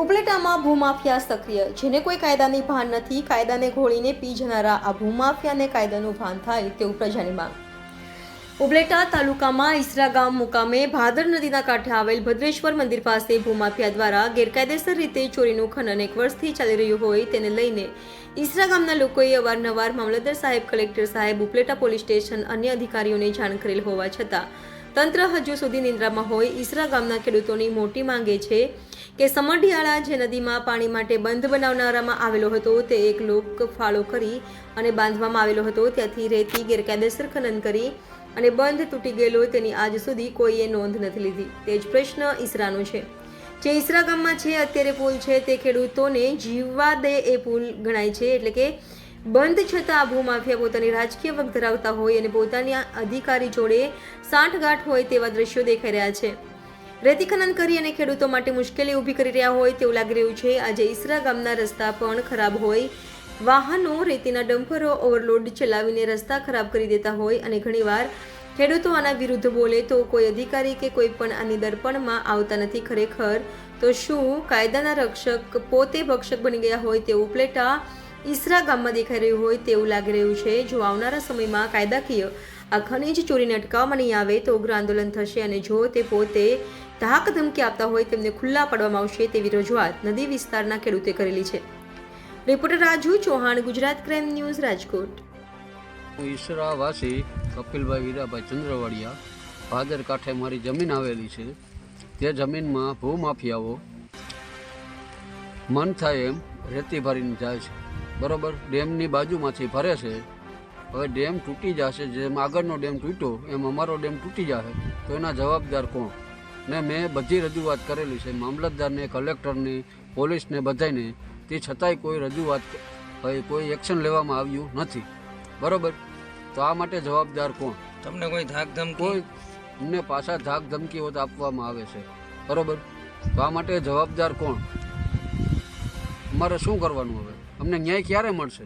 ઉપલેટામાં ભૂમાફિયા સક્રિય, જેને કોઈ કાયદાની ભાન નથી, કાયદાને ઘોળીને પી જનારા આ ભૂમાફિયાને કાયદાનું ભાન થાય તેવું પ્રજાની માંગ. ઉપલેટા તાલુકામાં ઈસરા ગામ મુકામે ભાદર નદીના કાંઠે આવેલ ભદ્રેશ્વર મંદિર પાસે ભૂમાફિયા દ્વારા ગેરકાયદેસર રીતે ચોરીનું ખનન એક વર્ષથી ચાલી રહ્યું હોય તેને લઈને ઈસરા ગામના લોકોએ અવારનવાર મામલતદાર સાહેબ, કલેક્ટર સાહેબ, ઉપલેટા પોલીસ સ્ટેશન અન્ય અધિકારીઓને જાણ કરેલ હોવા છતાં તંત્ર હજુ સુધી નિંદ્રામાં હોય, ઈસરા ગામના ખેડૂતોની મોટી માંગે છે કે સમઢિયાળા જે નદીમાં પાણી માટે બંધ બનાવનારામાં આવેલો હતો, તે એક લોક ફાળો કરી અને બાંધવામાં આવેલો હતો. ત્યાંથી રેતી ગેરકાયદેસર ખનન કરી અને બંધ તૂટી ગયેલો, તેની આજ સુધી કોઈએ નોંધ નથી લીધી. તે જ પ્રશ્ન ઈસરાનો છે. જે ઈસરા ગામમાં છે, અત્યારે પુલ છે, તે ખેડૂતોને જીવવા દે એ પુલ ગણાય છે, એટલે કે બંધ છતાં આ ભૂમાફિયા પોતાની રાજકીય વગ ધરાવતા હોય અને પોતાની અધિકારી જોડે સાંઠગાંઠ હોય તેવા દ્રશ્યો દેખાઈ રહ્યા છે. રેતી ખનન કરી અને ખેડૂતો માટે મુશ્કેલી ઊભી કરી રહ્યા હોય તેવું લાગી રહ્યું છે. આજે ઈસરા ગામના રસ્તા પણ ખરાબ હોય. વાહનો રેતીના ડમ્પરો ઓવરલોડ ચલાવીને રસ્તા ખરાબ કરી દેતા હોય અને ઘણીવાર ખેડૂતો આના વિરુદ્ધ બોલે તો કોઈ અધિકારી કે કોઈ પણ આની દર્પણમાં આવતા નથી ખરેખર. તો શું કાયદાના રક્ષક પોતે ભક્ષક બની ગયા હોય તેવું ઉપલેટા ઈસરા ગામમાં દેખાઈ રહ્યું હોય તેવું લાગી રહ્યું છે. જો આવનારા સમયમાં કાયદાકીય આ ખનીજ ચોરીને અટકાવવામાં નહીં આવે તો ઉગ્ર આંદોલન થશે અને જો તે પોતે ધાક ધમકી આપતા હોય તેમને ખુલ્લા પાડવામાં આવશે તેવી રજૂઆત નદી વિસ્તારના ખેડૂતે કરેલી છે. Reporter Raju Chauhan, Gujarat crime news, Rajkot. ઈસરાવાસી કપિલભાઈ Virabhai Chandravadiya, Bhadar કાંઠે મારી જમીન આવેલી છે. તે જમીનમાં ભૂમાફિયાઓ મન થાય એમ રેતી ભરીને જાય છે. બરોબર ડેમની બાજુમાંથી ફરે છે. હવે ડેમ તૂટી જશે જેમ આગળનો ડેમ તૂટ્યો એમ અમારો ડેમ તૂટી જશે. તો એના જવાબદાર કોણ? ને મેં બધી રજૂઆત કરેલી છે. મામલતદારને કલેક્ટરને પોલીસને બધાને તે છતાંય કોઈ રજૂઆત કોઈ એક્શન લેવામાં આવ્યું નથી. બરોબર? તો આ માટે જવાબદાર કોણ? તમને કોઈ ધાક ધમકી કોઈ અમને પાછા ધાક ધમકીઓ આપવામાં આવે છે. બરોબર? તો આ માટે જવાબદાર કોણ? અમારે શું કરવાનું હવે? અમને ન્યાય ક્યારે મળશે?